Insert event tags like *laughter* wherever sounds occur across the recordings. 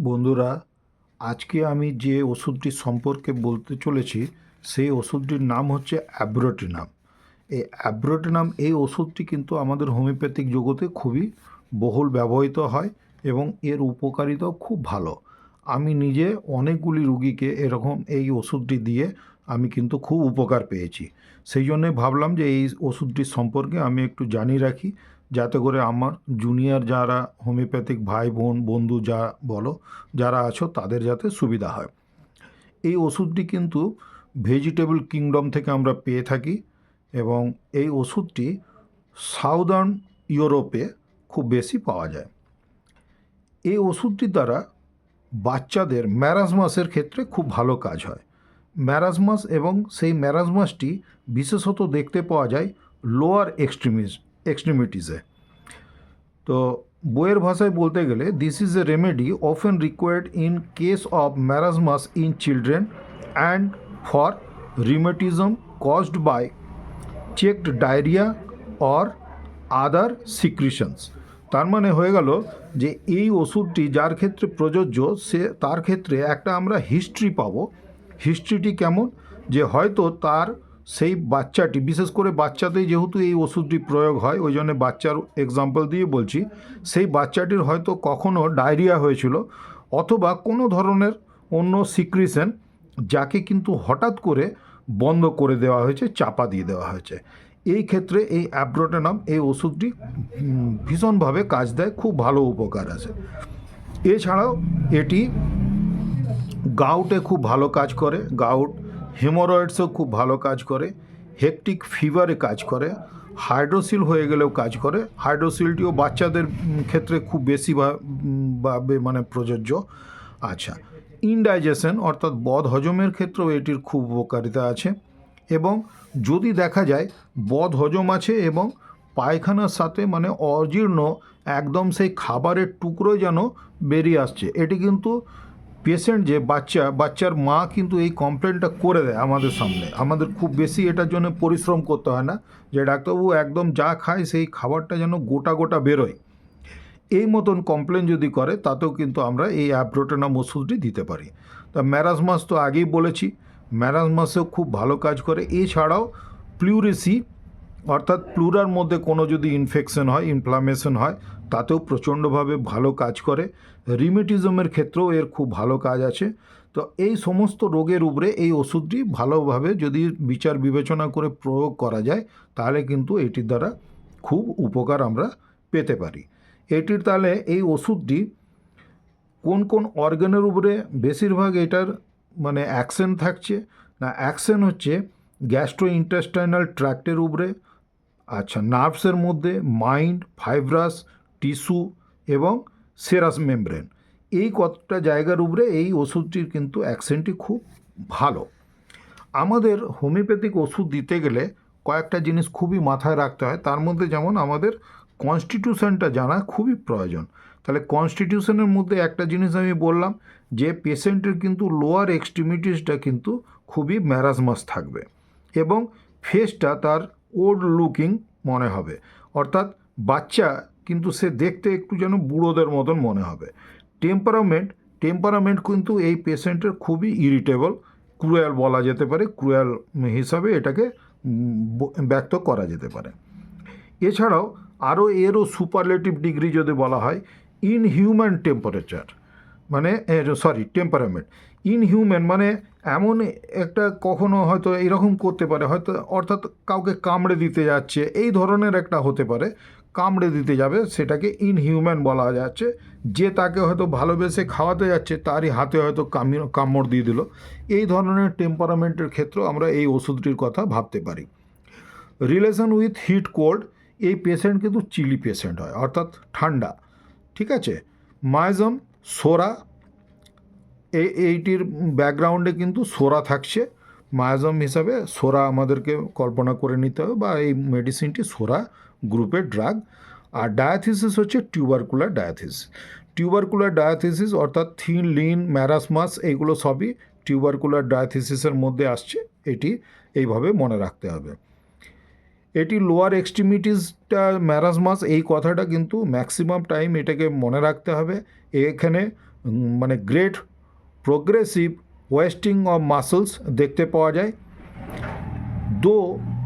বন্ধুরা, আজকে আমি যে ওষুধটি সম্পর্কে বলতে চলেছি, সেই ওষুধটির নাম হচ্ছে অ্যাব্রোটিনাম। এই অ্যাব্রোটিনাম এই ওষুধটি কিন্তু আমাদের হোমিওপ্যাথিক জগতে খুবই বহুল ব্যবহৃত হয় এবং এর উপকারিতাও খুব ভালো। আমি নিজে অনেকগুলি রুগীকে এরকম এই ওষুধটি দিয়ে আমি কিন্তু খুব উপকার পেয়েছি। সেই জন্যই ভাবলাম যে এই ওষুধটির সম্পর্কে আমি একটু জানিয়ে রাখি, যাতে করে আমার জুনিয়র যারা হোমিওপ্যাথিক ভাই বোন, বন্ধু যা বলো, যারা আছো তাদের যাতে সুবিধা হয়। এই ওষুধটি কিন্তু ভেজিটেবল কিংডম থেকে আমরা পেয়ে থাকি এবং এই ওষুধটি সাউদার্ন ইউরোপে খুব বেশি পাওয়া যায়। এই ওষুধটির দ্বারা বাচ্চাদের ম্যারাজমাসের ক্ষেত্রে খুব ভালো কাজ হয়। ম্যারাজমাস এবং সেই ম্যারাজমাসটি বিশেষত দেখতে পাওয়া যায় লোয়ার এক্সট্রিমিস এক্সট্রিমিটিসে। তো বইয়ের ভাষায় বলতে গেলে this is a remedy often required in case of marasmus in children and for rheumatism caused by checked diarrhoea or other secretions তার মানে হয়ে গেল যে এই ওষুধটি যার ক্ষেত্রে প্রযোজ্য, সে তার ক্ষেত্রে একটা আমরা হিস্ট্রি পাবো হিস্ট্রিটি কেমন? যে হয়তো তার সেই বাচ্চাটি, বিশেষ করে বাচ্চাতেই যেহেতু এই ওষুধটি প্রয়োগ হয়, ওই জন্য বাচ্চার এক্সাম্পল দিয়ে বলছি, সেই বাচ্চাটির হয়তো কখনো ডায়রিয়া হয়েছিল অথবা কোনো ধরনের অন্য সিক্রিশন যাকে কিন্তু হঠাৎ করে বন্ধ করে দেওয়া হয়েছে, চাপা দিয়ে দেওয়া হয়েছে। এই ক্ষেত্রে এই অ্যাব্রোটেনাম এই ওষুধটি ভীষণভাবে কাজ দেয়, খুব ভালো উপকার আছে। এছাড়াও এটি গাউটে খুব ভালো কাজ করে গাউট হেমোরয়েডসও খুব ভালো কাজ করে হেকটিক ফিভারে কাজ করে হাইড্রোসিল হয়ে গেলেও কাজ করে হাইড্রোসিলটিও বাচ্চাদের ক্ষেত্রে খুব বেশি ভাবে মানে প্রযোজ্য। আচ্ছা ইনডাইজেশন অর্থাৎ বদ হজমের ক্ষেত্রেও এটির খুব উপকারিতা আছে এবং যদি দেখা যায় বদ হজম আছে এবং পায়খানার সাথে মানে অজীর্ণ একদম সেই খাবারের টুকরো যেন বেরিয়ে আসছে, এটি কিন্তু পেশেন্ট যে বাচ্চা, বাচ্চার মা কিন্তু এই কমপ্লেনটা করে দেয় আমাদের সামনে। আমাদের খুব বেশি এটার জন্য পরিশ্রম করতে হয় না, যে ডাক্তারবাবু একদম যা খায় সেই খাবারটা যেন গোটা গোটা বেরোয়। এই মতন কমপ্লেন যদি করে, তাতেও কিন্তু আমরা এই অ্যাপ্রোটেনাম ওষুধটি দিতে পারি। তা ম্যারাজমাস তো আগেই বলেছি ম্যারাজমাসেও খুব ভালো কাজ করে। এছাড়াও প্লুরেসি অর্থাৎ প্লুরার মধ্যে কোনো যদি ইনফেকশন হয় ইনফ্লামেশন হয়, তাতেও প্রচণ্ডভাবে ভালো কাজ করে। রিমিটিজমের ক্ষেত্রেও এর খুব ভালো কাজ আছে। তো এই সমস্ত রোগের উপরে এই ওষুধটি ভালোভাবে যদি বিচার বিবেচনা করে প্রয়োগ করা যায়, তাহলে কিন্তু এটির দ্বারা খুব উপকার আমরা পেতে পারি। এটির তাহলে এই ওষুধটি কোন কোন অর্গানের উপরে বেশিরভাগ এটার মানে অ্যাকশন থাকছে? না অ্যাকশন হচ্ছে গ্যাস্ট্রো ইন্টেস্টাইনাল ট্র্যাক্টের উপরে আচ্ছা নার্ভসের মধ্যে মাইন্ড ফাইব্রাস টিস্যু এবং সেরাস মেমব্রেন এই কতটা জায়গার উপরে এই ওষুধটির কিন্তু অ্যাকশনটি খুব ভালো। আমাদের হোমিওপ্যাথিক ওষুধ দিতে গেলে কয়েকটা জিনিস খুবই মাথায় রাখতে হয়। তার মধ্যে যেমন আমাদের কনস্টিটিউশনটা জানা খুবই প্রয়োজন। তাহলে কনস্টিটিউশনের মধ্যে একটা জিনিস আমি বললাম যে পেশেন্টের কিন্তু লোয়ার এক্সট্রিমিটিসটা কিন্তু খুবই ম্যারাজমাস থাকবে এবং ফেসটা তার ওল্ড লুকিং মনে হবে। অর্থাৎ বাচ্চা কিন্তু সে দেখতে একটু যেন বুড়োদের মতন মনে হবে। টেম্পারামেন্ট টেম্পারামেন্ট কিন্তু এই পেশেন্টের খুবই ইরিটেবল ক্রুয়াল বলা যেতে পারে ক্রুয়াল হিসাবে এটাকে ব্যক্ত করা যেতে পারে। এছাড়াও আরও এরও সুপারলেটিভ ডিগ্রি যদি বলা হয় ইনহিউম্যান টেম্পারেচার মানে সরি টেম্পারামেন্ট ইনহিউম্যান মানে এমন একটা কখনো হয়তো এরকম করতে পারে, হয়তো অর্থাৎ কাউকে কামড়ে দিতে যাচ্ছে, এই ধরনের একটা হতে পারে, কামড়ে দিতে যাবে, সেটাকে ইনহিউম্যান বলা যাচ্ছে, যে তাকে হয়তো ভালোবেসে খাওয়াতে যাচ্ছে, তারই হাতে হয়তো কামি- কামড় দিয়ে দিল। এই ধরনের টেম্পারামেন্টের ক্ষেত্রেও আমরা এই ওষুধটির কথা ভাবতে পারি। রিলেশন উইথ হিট কোল্ড এই পেশেন্ট কিন্তু চিলি পেশেন্ট হয়, অর্থাৎ ঠান্ডা, ঠিক আছে? মাইজম সোরা এইটির ব্যাকগ্রাউন্ডে কিন্তু সোরা থাকছে। মায়াজম হিসাবে সোরা আমাদেরকে কল্পনা করে নিতে হবে বা এই মেডিসিনটি সোরা গ্রুপের ড্রাগ। আর ডায়াথিসিস হচ্ছে টিউবারকুলার ডায়াথিস। টিউবারকুলার ডায়াথিসিস অর্থাৎ থিন, লিন, ম্যারাসমাস, এইগুলো সবই টিউবারকুলার ডায়াথিসিসের মধ্যে আসছে। এটি এইভাবে মনে রাখতে হবে। এটি লোয়ার এক্সট্রিমিটিসটা ম্যারাসমাস, এই কথাটা কিন্তু ম্যাক্সিমাম টাইম এটাকে মনে রাখতে হবে। এখানে মানে great progressive wasting of muscles দেখতে পাওয়া যায়। দো,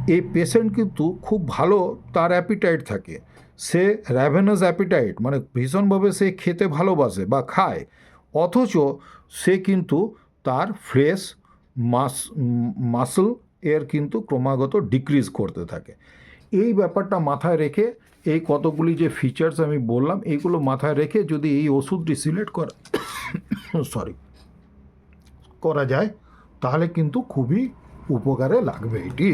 এই পেশেন্ট কিন্তু খুব ভালো তার অ্যাপিটাইট থাকে। সে র্যাভেনাস অ্যাপিটাইট মানে ভীষণভাবে সে খেতে ভালোবাসে বা খায়। অথচ সে কিন্তু তার ফ্রেশ মাস মাসল এর কিন্তু ক্রমাগত ডিক্রিজ করতে থাকে। এই ব্যাপারটা মাথায় রেখে এই কতগুলি যে ফিচার্স আমি বললাম এইগুলো মাথায় রেখে যদি এই ওষুধটি সিলেক্ট করা *coughs* সরি করা যায় তাহলে কিন্তু খুবই উপকারে লাগবে এটি।